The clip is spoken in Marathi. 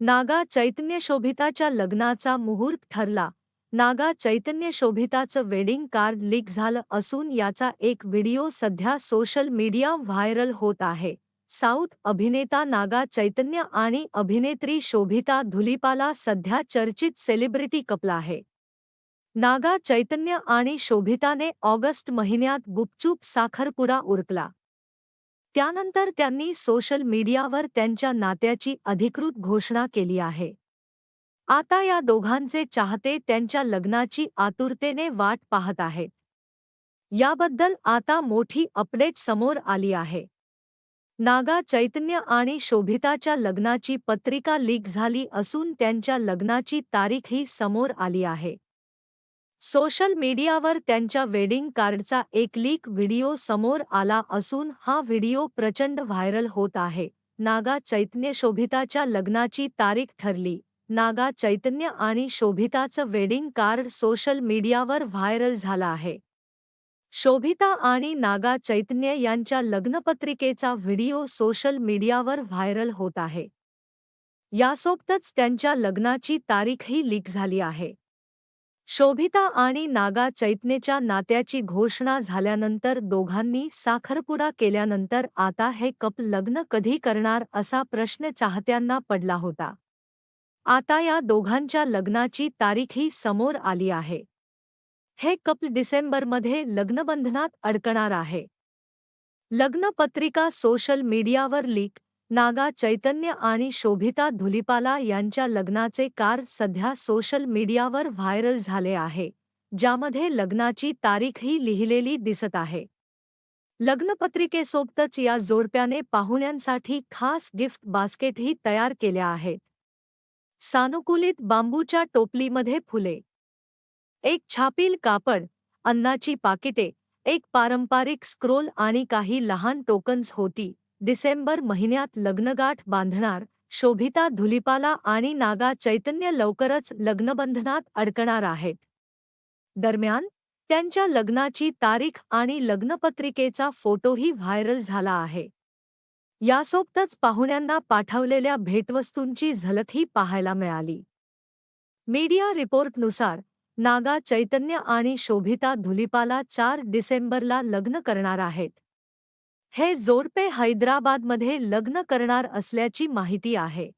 नागा चैतन्य शोभिताच्या लग्नाचा मुहूर्त ठरला. नागा चैतन्य शोभिताचं वेडिंग कार्ड लीक झालं असून याचा एक व्हिडिओ सध्या सोशल मीडिया व्हायरल होत आहे. साऊथ अभिनेता नागा चैतन्य आणि अभिनेत्री शोभिता धुलिपाला सध्या चर्चित सेलिब्रिटी कपल आहे. नागा चैतन्य आणि शोभिताने ऑगस्ट महिन्यात गुपचूप साखरपुडा उरकला. त्यानंतर त्यांनी सोशल मीडियावर त्यांच्या नात्याची अधिकृत घोषणा केली आहे. आता या दोघांचे चाहते त्यांच्या लग्नाची आतुरतेने वाट पाहत आहेत. याबद्दल आता मोठी अपडेट समोर आली आहे. नागा चैतन्य आणि शोभिताच्या लग्नाची पत्रिका लीक झाली असून त्यांच्या लग्नाची तारीखही समोर आली आहे. सोशल मीडियावर त्यांच्या वेडिंग कार्डचा एक लीक व्हिडिओ समोर आला असून हा व्हिडिओ प्रचंड व्हायरल होत आहे. नागा चैतन्य शोभिताच्या लग्नाची तारीख ठरली. नागा चैतन्य आणि शोभिताचं वेडिंग कार्ड सोशल मीडियावर व्हायरल झालं आहे. शोभिता आणि नागा चैतन्य यांच्या लग्नपत्रिकेचा व्हिडिओ सोशल मीडियावर व्हायरल होत आहे. यासोबतच त्यांच्या लग्नाची तारीखही लीक झाली आहे. शोभिता आणि नागा चैतनेच्या नात्याची घोषणा झाल्यानंतर दोघांनी साखरपुडा केल्यानंतर आता हे कप लग्न कधी करणार असा प्रश्न चाहत्यांना पडला होता. आता या दोघांच्या लग्नाची तारीखही समोर आली आहे. हे कप डिसेंबरमध्ये लग्नबंधनात अडकणार आहे. लग्नपत्रिका सोशल मीडियावर लीक नागा चैतन्य आणि शोभिता धुलिपाला यांच्या लग्नाचे कार सध्या सोशल मीडियावर व्हायरल झाले आहे ज्यामध्ये लग्नाची तारीखही लिहिलेली दिसत आहे. लग्नपत्रिकेसोबतच या जोडप्याने पाहुण्यांसाठी खास गिफ्ट बास्केटही तयार केल्या आहेत. सानुकूलित बांबूच्या टोपलीमध्ये फुले. एक छापील कापड अन्नाची पाकिटे एक पारंपरिक स्क्रोल आणि काही लहान टोकन्स होती. डिसेंबर महिन्यात लग्नगाठ बांधणार शोभिता धुलिपाला आणि नागा चैतन्य लवकरच लग्नबंधनात अडकणार आहेत. दरम्यान त्यांच्या लग्नाची तारीख आणि लग्नपत्रिकेचा फोटोही व्हायरल झाला आहे. यासोबतच पाहुण्यांना पाठवलेल्या भेटवस्तूंची झलकही पाहायला मिळाली. मीडिया रिपोर्टनुसार नागा चैतन्य आणि शोभिता धुलिपाला चार डिसेंबरला लग्न करणार आहेत. हे जोडपे हैदराबादमध्ये लग्न करणार असल्याची माहिती आहे.